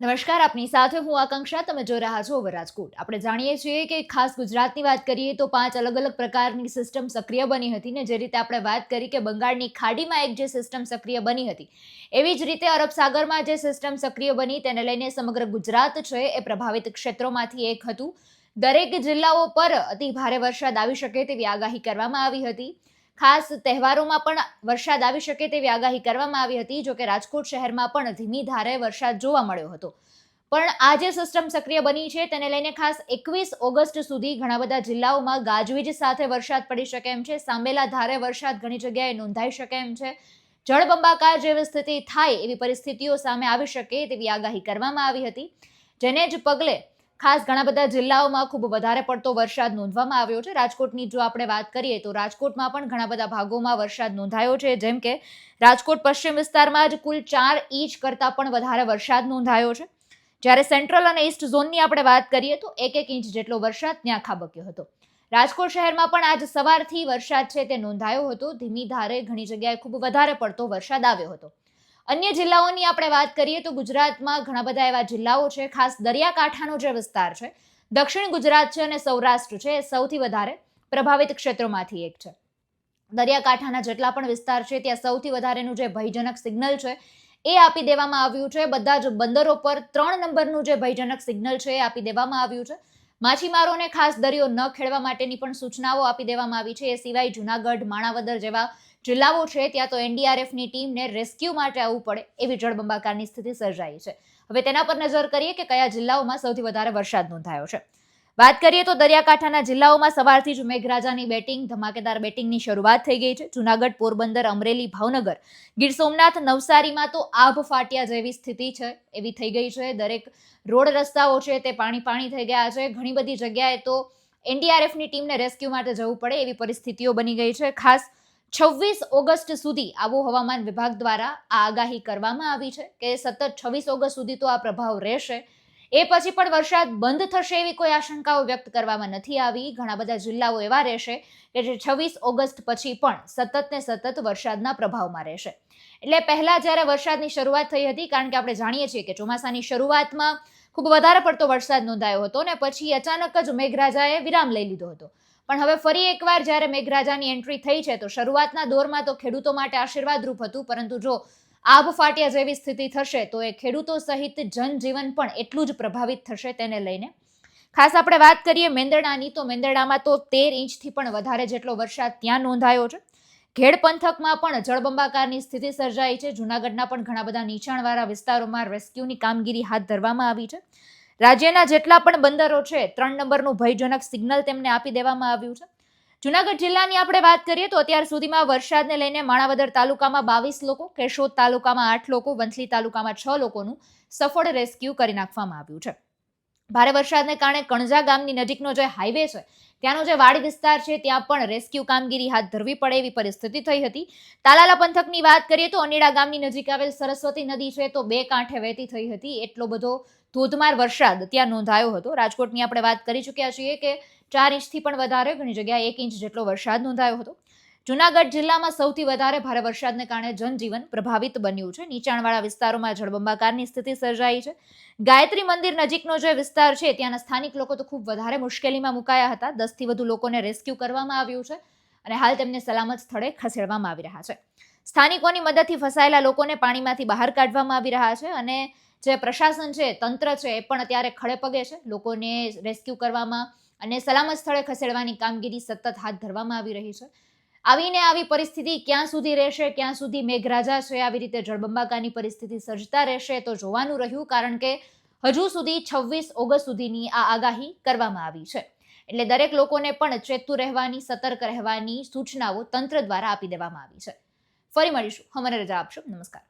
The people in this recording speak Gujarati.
નમસ્કાર, આપની સાથે હું આકાંક્ષા, તમે જોઈ રહ્યા છો રાજકોટ. આપણે જાણીએ છીએ કે ખાસ ગુજરાતની વાત કરીએ તો પાંચ અલગ અલગ પ્રકારની સિસ્ટમ સક્રિય બની હતી ને જે રીતે આપણે વાત કરી કે બંગાળની ખાડીમાં એક જે સિસ્ટમ સક્રિય બની હતી, એવી જ રીતે અરબ સાગરમાં જે સિસ્ટમ સક્રિય બની તેને લઈને સમગ્ર ગુજરાત છે એ પ્રભાવિત ક્ષેત્રોમાંથી એક હતું. દરેક જિલ્લાઓ પર અતિ ભારે વરસાદ આવી શકે તેવી આગાહી કરવામાં આવી હતી. ખાસ તહેવારોમાં પણ વરસાદ આવી શકે તેવી આગાહી કરવામાં આવી હતી, જોકે રાજકોટ શહેરમાં પણ ધીમી ધારે વરસાદ જોવા મળ્યો હતો. પણ આ જે સિસ્ટમ સક્રિય બની છે, તેને લઈને ખાસ એકવીસ ઓગસ્ટ સુધી ઘણા બધા જિલ્લાઓમાં ગાજવીજ સાથે વરસાદ પડી શકે એમ છે સાંબેલા ધારે વરસાદ ઘણી જગ્યાએ નોંધાઈ શકે એમ છે. જળબંબાકાર જેવી સ્થિતિ થાય એવી પરિસ્થિતિઓ સામે આવી શકે તેવી આગાહી કરવામાં આવી હતી. જેને જ પગલે ખાસ ઘણા બધા જિલ્લાઓમાં ખૂબ વધારે પડતો વરસાદ નોંધવામાં આવ્યો છે. રાજકોટની જો આપણે વાત કરીએ તો રાજકોટમાં પણ ઘણા બધા ભાગોમાં વરસાદ નોંધાયો છે. જેમ કે રાજકોટ પશ્ચિમ વિસ્તારમાં જ કુલ ચાર ઇંચ કરતાં પણ વધારે વરસાદ નોંધાયો છે. જ્યારે સેન્ટ્રલ અને ઈસ્ટ ઝોનની આપણે વાત કરીએ તો એક એક ઇંચ જેટલો વરસાદ ત્યાં ખાબક્યો હતો. રાજકોટ શહેરમાં પણ આજ સવારથી વરસાદ છે તે નોંધાયો હતો. ધીમી ધારે ઘણી જગ્યાએ ખૂબ વધારે પડતો વરસાદ આવ્યો હતો. અન્ય જિલ્લાઓની આપણે વાત કરીએ તો ગુજરાતમાં ઘણા બધા એવા જિલ્લાઓ છે, ખાસ દરિયાકાંઠાનો જે વિસ્તાર છે, દક્ષિણ ગુજરાત છે અને સૌરાષ્ટ્ર છે, એ સૌથી વધારે પ્રભાવિત ક્ષેત્રોમાંથી એક છે. દરિયાકાંઠાના જેટલા પણ વિસ્તાર છે, ત્યાં સૌથી વધારેનું જે ભયજનક સિગ્નલ છે, એ આપી દેવામાં આવ્યું છે. બધા જ બંદરો પર ત્રણ નંબરનું જે ભયજનક સિગ્નલ છે, એ આપી દેવામાં આવ્યું છે. માછીમારોને ખાસ દરિયો ન ખેડવા માટેની પણ સૂચનાઓ આપી દેવામાં આવી છે. એ સિવાય જુનાગઢ, માણાવદર જેવા જિલ્લાઓ છે, ત્યાં તો એનડીઆરએફની ટીમને રેસ્ક્યુ માટે આવવું પડે એવી જળબંબાકારની સ્થિતિ સર્જાઈ છે. હવે તેના પર નજર કરીએ કે કયા જિલ્લાઓમાં સૌથી વધારે વરસાદ નોંધાયો છે. વાત કરીએ તો દરિયાકાંઠાના જિલ્લાઓમાં સવારથી જ મેઘરાજાની બેટિંગ, ધમાકેદાર બેટિંગની શરૂઆત થઈ ગઈ છે. જુનાગઢ, પોરબંદર, અમરેલી, ભાવનગર, ગીર સોમનાથ, નવસારીમાં તો આભ ફાટ્યા જેવી સ્થિતિ છે, એવી થઈ ગઈ છે. દરેક રોડ રસ્તાઓ છે તે પાણી પાણી થઈ ગયા છે. ઘણી બધી જગ્યાએ તો એનડીઆરએફની ટીમને રેસ્ક્યુ માટે જવું પડે એવી પરિસ્થિતિઓ બની ગઈ છે. ખાસ છવ્વીસ ઓગસ્ટ સુધી આબોહવામાન વિભાગ દ્વારા આ આગાહી કરવામાં આવી છે કે સતત છવ્વીસ ઓગસ્ટ સુધી તો આ પ્રભાવ રહેશે. એ પછી પણ વરસાદ બંધ થશે એવી કોઈ આશંકાઓ વ્યક્ત કરવામાં નથી આવી. ઘણા બધા જિલ્લાઓ એવા રહેશે કે જે છવ્વીસ ઓગસ્ટ પછી પણ સતત ને સતત વરસાદના પ્રભાવમાં રહેશે. એટલે પહેલા જ્યારે વરસાદની શરૂઆત થઈ હતી, કારણ કે આપણે જાણીએ છીએ કે ચોમાસાની શરૂઆતમાં ખૂબ વધારે પડતો વરસાદ નોંધાયો હતો ને પછી અચાનક જ મેઘરાજાએ વિરામ લઈ લીધો હતો. પણ હવે ફરી એકવાર જ્યારે મેઘરાજાની એન્ટ્રી થઈ છે, તો શરૂઆતના દોરમાં તો ખેડૂતો માટે આશીર્વાદરૂપ હતું, પરંતુ જો આબ ફાટ્યા જેવી સ્થિતિ થશે, તો એ ખેડૂતો સહિત જનજીવન પણ એટલું જ પ્રભાવિત થશે તેને લઈને. ખાસ આપણે વાત કરીએ મેંદરડાની તો મેંદરડામાં તો તેર ઇંચથી પણ વધારે જેટલો વરસાદ ત્યાં નોંધાયો છે. ઘેડ પંથકમાં પણ જળબંબાકારની સ્થિતિ સર્જાઈ છે. જૂનાગઢના પણ ઘણા બધા નીચાણવાળા વિસ્તારોમાં રેસ્ક્યુની કામગીરી હાથ ધરવામાં આવી છે. રાજ્યના જેટલા પણ બંદરો છે, ત્રણ નંબરનું ભયજનક સિગ્નલ તેમને આપી દેવામાં આવ્યું છે. જુનાગઢ જિલ્લાની આપણે વાત કરીએ તો અત્યાર સુધીમાં વરસાદને લઈને માણાવદર તાલુકામાં બાવીસ લોકો, કેશોદ તાલુકામાં આઠ લોકો, વંથલી તાલુકામાં છ લોકોનું સફળ રેસ્ક્યુ કરી નાખવામાં આવ્યું છે. ભારે વરસાદને કારણે કણજા ગામની નજીકનો જે હાઈવે છે, ત્યાંનો જે વાડી વિસ્તાર છે, ત્યાં પણ રેસ્ક્યુ કામગીરી હાથ ધરવી પડે એવી પરિસ્થિતિ થઈ હતી. તાલાલા પંથકની વાત કરીએ તો અનીડા ગામની નજીક આવેલ સરસ્વતી નદી છે, તો બે કાંઠે વહેતી થઈ હતી. એટલો બધો ધોધમાર વરસાદ ત્યાં નોંધાયો હતો. રાજકોટની આપણે વાત કરી ચૂક્યા છીએ કે ચાર ઇંચથી પણ વધારે, ઘણી જગ્યાએ એક ઇંચ જેટલો વરસાદ નોંધાયો હતો. જુનાગઢ જિલ્લામાં સૌથી વધારે ભારે વરસાદને કારણે જનજીવન પ્રભાવિત બન્યું છે. નીચાણવાળા વિસ્તારોમાં જળબંબાકારની સ્થિતિ સર્જાઈ છે. ગાયત્રી મંદિર નજીકનો જે વિસ્તાર છે, ત્યાંના સ્થાનિક લોકો તો ખૂબ વધારે મુશ્કેલીમાં મુકાયા હતા. દસથી વધુ લોકોને રેસ્ક્યુ કરવામાં આવ્યું છે અને હાલ તેમને સલામત સ્થળે ખસેડવામાં આવી રહ્યા છે. સ્થાનિકોની મદદથી ફસાયેલા લોકોને પાણીમાંથી બહાર કાઢવામાં આવી રહ્યા છે અને જે પ્રશાસન છે, તંત્ર છે, એ પણ અત્યારે ખડેપગે છે. લોકોને રેસ્ક્યુ કરવામાં અને સલામત સ્થળે ખસેડવાની કામગીરી સતત હાથ ધરવામાં આવી રહી છે. આવીને આવી પરિસ્થિતિ ક્યાં સુધી રહેશે, ક્યાં સુધી મેઘરાજા છે, આવી રીતે જળબંબાકારની પરિસ્થિતિ સર્જતા રહેશે તો જોવાનું રહ્યું, કારણ કે હજુ સુધી છવ્વીસ ઓગસ્ટ સુધીની આ આગાહી કરવામાં આવી છે. એટલે દરેક લોકોને પણ ચેતું રહેવાની, સતર્ક રહેવાની સૂચનાઓ તંત્ર દ્વારા આપી દેવામાં આવી છે. ફરી મળીશું. હમણાં રજા આપશો. નમસ્કાર.